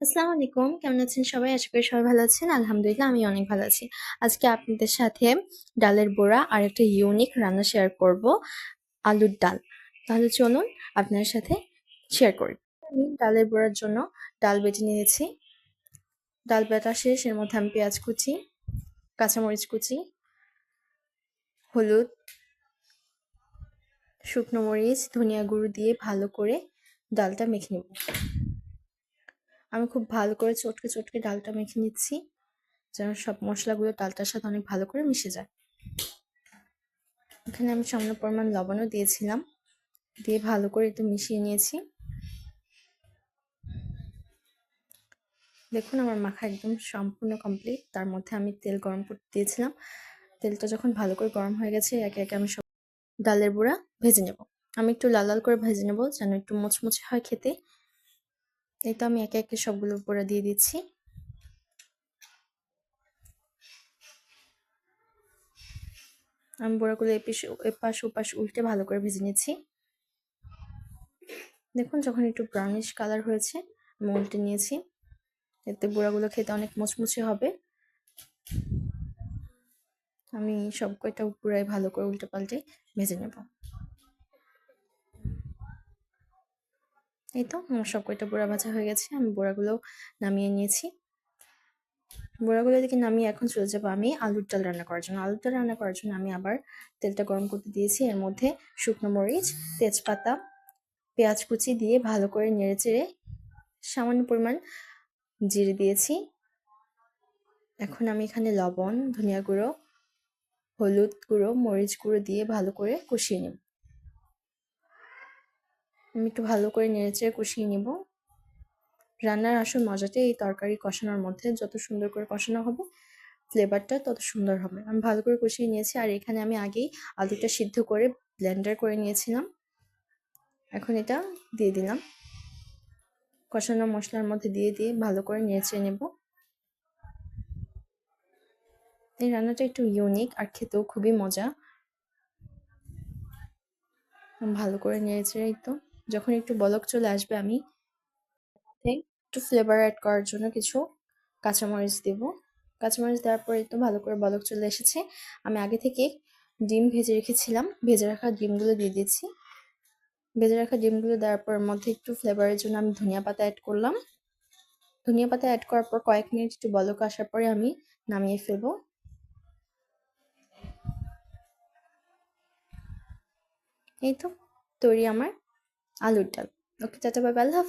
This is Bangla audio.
আসসালামু আলাইকুম। কেমন আছেন সবাই? আশা করি সবাই ভালো আছেন। আলহামদুলিল্লাহ আমি অনেক ভালো আছি। আজকে আপনাদের সাথে ডালের বড়া আর একটা ইউনিক রান্না শেয়ার করব, আলুর ডাল। তাহলে চলুন আপনার সাথে শেয়ার করি। আমি ডালের বড়ার জন্য ডাল বেটে নিয়েছি। ডাল বেটা শেষ, এর মধ্যে আমি পেঁয়াজ কুচি, কাঁচামরিচ কুচি, হলুদ, শুকনো মরিচ, ধনিয়া গুঁড়ো দিয়ে ভালো করে ডালটা মেখে নেব। আমি খুব ভালো করে চটকে চটকে ডালটা মেখে নিচ্ছি, যেন সব মশলাগুলো ডালটার সাথে অনেক ভালো করে মিশে যায়। এখানে আমি সামান্য পরিমাণ লবণও দিয়েছিলাম, দিয়ে ভালো করে একটু মিশিয়ে নিয়েছি। দেখুন, আমার মাখা একদম সম্পূর্ণ কমপ্লিট তার মধ্যে আমি তেল গরম করতে দিয়েছিলাম। তেলটা যখন ভালো করে গরম হয়ে গেছে, একে একে আমি সব ডালের বুড়া ভেজে নেব। আমি একটু লাল লাল করে ভেজে নেব, যেন একটু মুচমুচে হয় খেতে। এই তো আমি একে একে সবগুলো উপরে দিয়ে দিচ্ছি। আমি বড়াগুলো এপাশ ওপাশ উল্টে ভালো করে ভেজে নিয়েছি দেখুন যখন একটু ব্রাউনিশ কালার হয়েছে, আমি উল্টে নিয়েছি। এতে বড়াগুলো খেতে অনেক মুচমুচে হবে। আমি সব কয়টা পুরাই ভালো করে উল্টে পাল্টে ভেজে নেব। এই তো, আমার সব কয়টা বোড়া ভাজা হয়ে গেছে, আমি বোড়াগুলো নামিয়ে নিয়েছি। বোড়াগুলো এদিকে নামিয়ে এখন চলে যাব আমি আলুর ডাল রান্না করার জন্য। আলুর ডাল রান্না করার জন্য আমি আবার তেলটা গরম করতে দিয়েছি। এর মধ্যে শুকনো মরিচ, তেজপাতা, পেঁয়াজ কুচি দিয়ে ভালো করে নেড়ে চেড়ে সামান্য পরিমাণ জিরে দিয়েছি। এখন আমি এখানে লবণ, ধনিয়া গুঁড়ো, হলুদ গুঁড়ো, মরিচ গুঁড়ো দিয়ে ভালো করে কষিয়ে নেব। আমি একটু ভালো করে নেড়েচেড়ে কষিয়ে নিব। রান্নার আসল মজাটাই এই তরকারি কষানোর মধ্যে। যত সুন্দর করে কষানো হবে ফ্লেভারটা তত সুন্দর হবে। আমি ভালো করে কষিয়ে নিয়েছি, আর এখানে আমি আগেই আলুটা সিদ্ধ করে ব্লেন্ডার করে নিয়েছিলাম। এখন এটা দিয়ে দিলাম। কষানো মশলার মধ্যে দিয়ে দিয়ে ভালো করে নেড়েচেড়ে নেব। এই রান্নাটা একটু ইউনিক আর খেতেও খুবই মজা। ভালো করে নেড়েচেড়ে তো। যখন একটু বলক চলে আসবে, আমি একটু ফ্লেভার অ্যাড করার জন্য কিছু কাঁচামরিচ দেব। কাঁচামরিচ দেওয়ার পরে তো ভালো করে বলক চলে এসেছে। আমি আগে থেকে ডিম ভেজে রেখেছিলাম। ভেজে রাখা ডিমগুলো দিয়ে দিয়েছি। ভেজে রাখা ডিমগুলো দেওয়ার পর মধ্যে একটু ফ্লেভারের জন্য আমি ধনিয়া পাতা অ্যাড করলাম। ধনিয়া পাতা অ্যাড করার পর কয়েক মিনিট একটু বলক আসার পরে আমি নামিয়ে ফেলব। এই তো, তৈরি আমার আলুর ডাল। ওকে চাচা বাই আল্লাহ